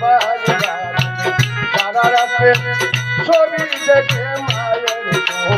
mobile. ছবি দেখে মায়ের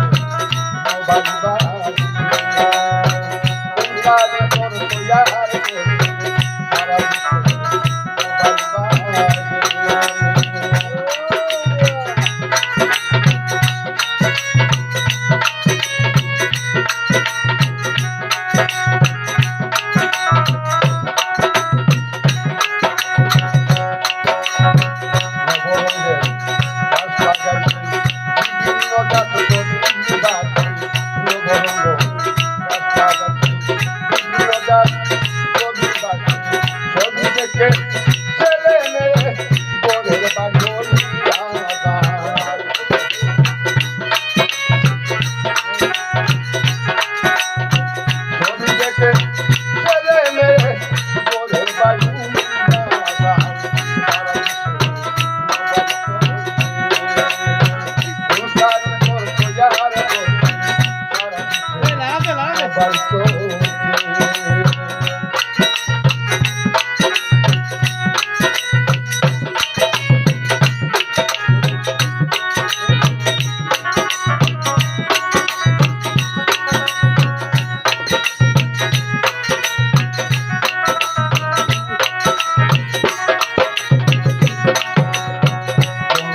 Yeah.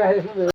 É, a